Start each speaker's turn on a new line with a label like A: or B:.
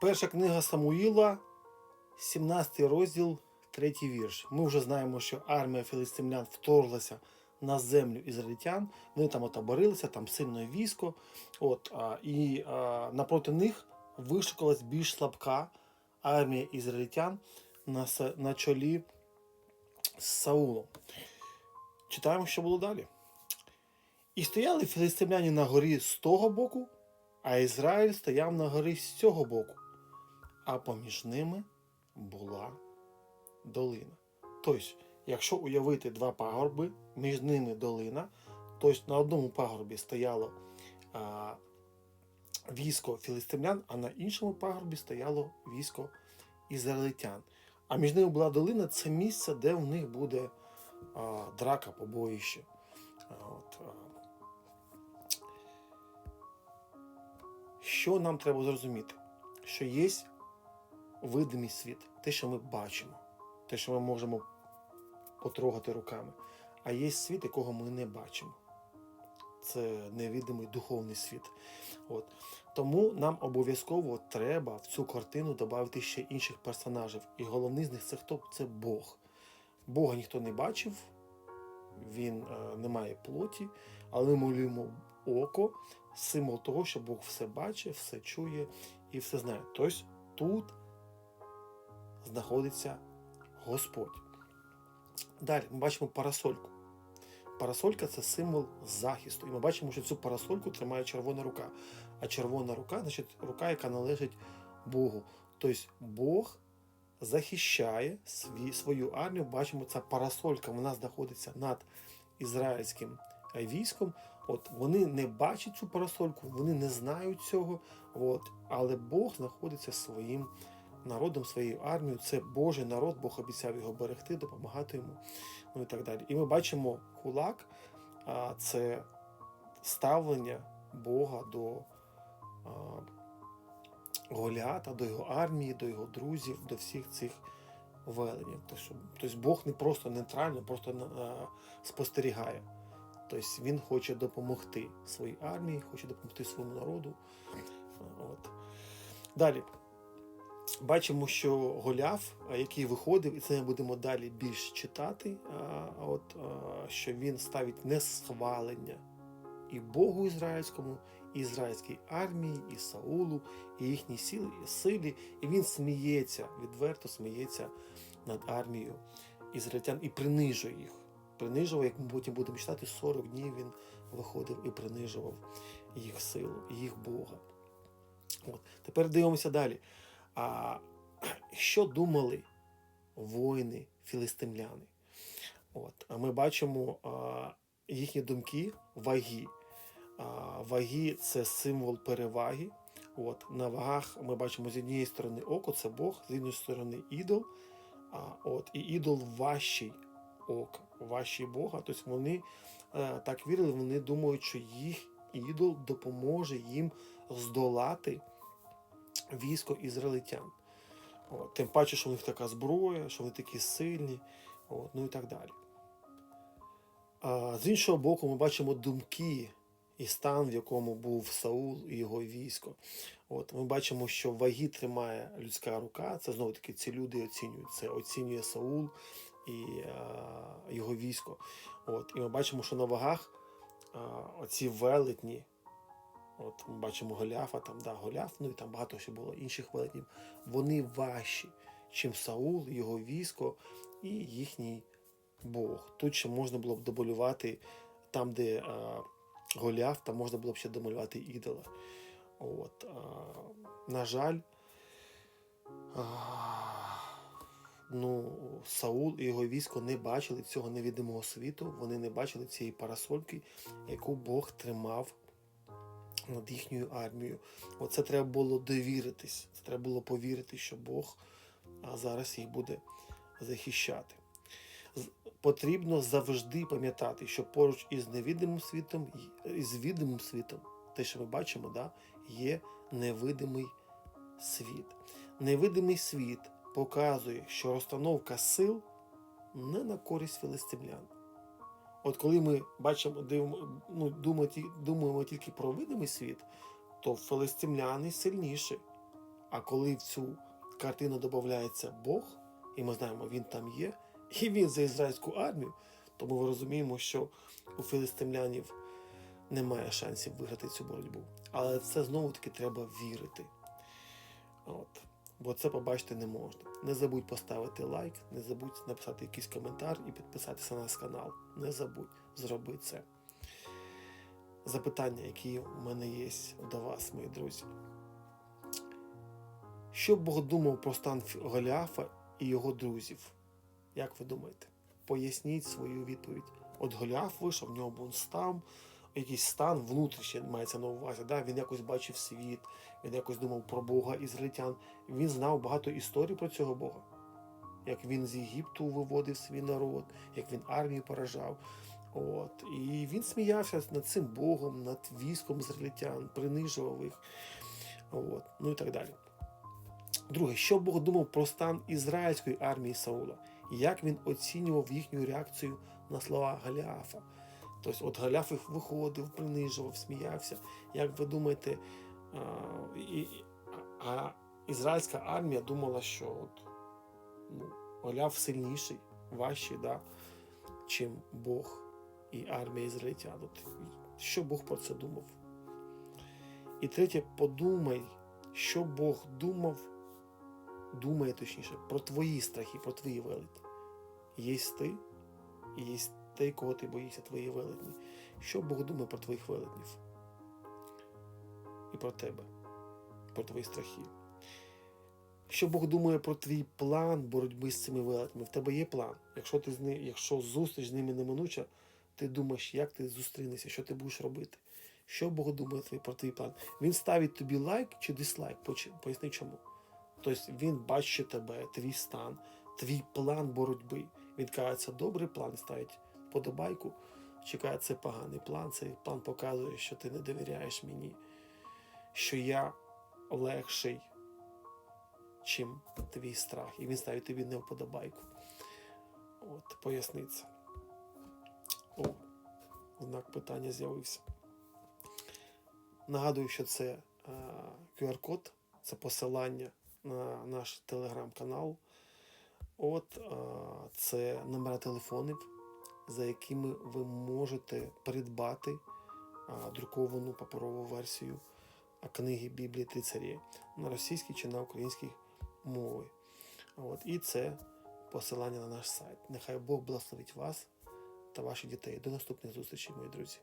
A: Перша книга Самуїла, 17 розділ, 3 вірш. Ми вже знаємо, що армія філістимлян вторглася на землю ізраїльтян. Вони там отоборилися, там сильне військо. От, а, і а, напроти них вишикалась більш слабка армія ізраїльтян на, на чолі з Саулом. Читаємо, що було далі. І стояли філістимляні на горі з того боку, а Ізраїль стояв на горі з цього боку, а поміж ними була долина. Тобто, якщо уявити два пагорби, між ними долина, тобто на одному пагорбі стояло а, військо філістимлян, а на іншому пагорбі стояло військо ізраїльтян. А між ними була долина це місце, де в них буде а, драка, побоїще. А, от, а, що нам треба зрозуміти? Що є видимий світ, те, що ми бачимо, те, що ми можемо потрогати руками. А є світ, якого ми не бачимо. Це невідомий духовний світ. От. Тому нам обов'язково треба в цю картину додати ще інших персонажів. І головний з них це хто? Це Бог. Бога ніхто не бачив, він е, не має плоті, але ми малюємо око, символ того, що Бог все бачить, все чує і все знає. Тобто тут знаходиться Господь. Далі ми бачимо парасольку. Парасолька це символ захисту. І ми бачимо, що цю парасольку тримає червона рука. А червона рука, значить, рука, яка належить Богу. Тобто Бог захищає свій, свою армію. Бачимо, ця парасолька вона знаходиться над ізраїльським військом. От вони не бачать цю парасольку, вони не знають цього. От, але Бог знаходиться своїм народом, своєю армією. Це Божий народ, Бог обіцяв його берегти, допомагати йому. Ну і так далі. І ми бачимо кулак, це ставлення Бога до Голіата, до його армії, до його друзів, до всіх цих веленів. Тобто, тобто Бог не просто нейтрально, просто спостерігає. Тобто він хоче допомогти своїй армії, хоче допомогти своєму народу. От. Далі. Бачимо, що Голяф, який виходив, і це ми будемо далі більш читати, от, що він ставить несхвалення і Богу ізраїльському, і ізраїльській армії, і Саулу, і їхній силі, і він сміється, відверто сміється над армією ізраїльтян і принижує їх. Принижував, як ми потім будемо читати, 40 днів він виходив і принижував їх силу, їх Бога. От. Тепер дивимося далі. А що думали воїни філістимляни? От, а ми бачимо а, їхні думки ваги. А, ваги це символ переваги. От, на вагах ми бачимо з однієї сторони око, це Бог, з іншої сторони ідол. А, от, і ідол важчий ока, важчий Бога. Тобто вони е, так вірили, вони думають, що їх ідол допоможе їм здолати військо ізраїльтян. От, тим паче, що у них така зброя, що вони такі сильні, от, ну і так далі. А, з іншого боку, ми бачимо думки і стан, в якому був Саул і його військо. От, ми бачимо, що ваги тримає людська рука. Це знову таки ці люди оцінюють. Це оцінює Саул і а, його військо. От, і ми бачимо, що на вагах а, оці велетні. От ми бачимо Голіафа, там да, Голіаф, ну і там багато ще було інших велетнів. Вони важчі, чим Саул, його військо і їхній Бог. Тут ще можна було б доболювати там, де а, Голіаф, там можна було б ще домалювати ідола. От, а, на жаль, а, ну, Саул і його військо не бачили цього невідомого світу, вони не бачили цієї парасольки, яку Бог тримав над їхньою армією. Оце треба було довіритись. Це треба було повірити, що Бог зараз їх буде захищати. Потрібно завжди пам'ятати, що поруч із невидимим світом, і з відомим світом, те, що ми бачимо, да, є невидимий світ. Невидимий світ показує, що розстановка сил не на користь філистимлян. От коли ми бачимо, дивимо, ну, думаємо, тільки про видимий світ, то филистимляни сильніші. А коли в цю картину додається Бог, і ми знаємо, він там є, і він за ізраїльську армію, то ми розуміємо, що у філістимлянів немає шансів виграти цю боротьбу. Але це знову таки треба вірити. От. Бо це побачити не можна. Не забудь поставити лайк, не забудь написати якийсь коментар і підписатися на наш канал. Не забудь, зроби це. Запитання, які у мене є до вас, мої друзі. Що Бог думав про стан Голіафа і його друзів? Як ви думаєте? Поясніть свою відповідь. От Голіаф вийшов, в нього був стан, якийсь стан внутрішній мається на увазі. Да? Він якось бачив світ, він якось думав про Бога ізраїльтян. Він знав багато історій про цього Бога. Як він з Єгипту виводив свій народ, як він армію поражав. От. І він сміявся над цим Богом, над військом ізраїльтян, принижував їх. От. Ну і так далі. Друге, що Бог думав про стан ізраїльської армії Саула? Як він оцінював їхню реакцію на слова Галіафа? Тобто, от Галіаф їх виходив, принижував, сміявся. Як ви думаєте, і, а ізраїльська армія думала, що от, ну, Голіаф сильніший, важчий, да, чим Бог і армія ізраїльтян. От, що Бог про це думав? І третє, подумай, що Бог думав, думає точніше, про твої страхи, про твої велеті. Є ти, і є той, кого ти боїшся, твої велетні. Що Бог думає про твоїх велетнів? І про тебе, про твої страхи. Що Бог думає про твій план боротьби з цими велетнями? В тебе є план. Якщо ти з ни... якщо зустріч з ними неминуча, ти думаєш, як ти зустрінешся, що ти будеш робити. Що Бог думає про твій план? Він ставить тобі лайк чи дизлайк? Поясни чому. Тобто він бачить тебе, твій стан, твій план боротьби. Він каже, це добрий план, ставить подобайку. Чекає, це поганий план. Цей план показує, що ти не довіряєш мені, що я легший, чим твій страх. І він ставить тобі не вподобайку. От, поясни це. О, знак питання з'явився. Нагадую, що це е, QR-код, це посилання на наш телеграм-канал. От е, це номера телефонів, за якими ви можете придбати друковану паперову версію книги Біблії Трицарі на російській чи на українській мові. От, і це посилання на наш сайт. Нехай Бог благословить вас та ваших дітей. До наступних зустрічей, мої друзі.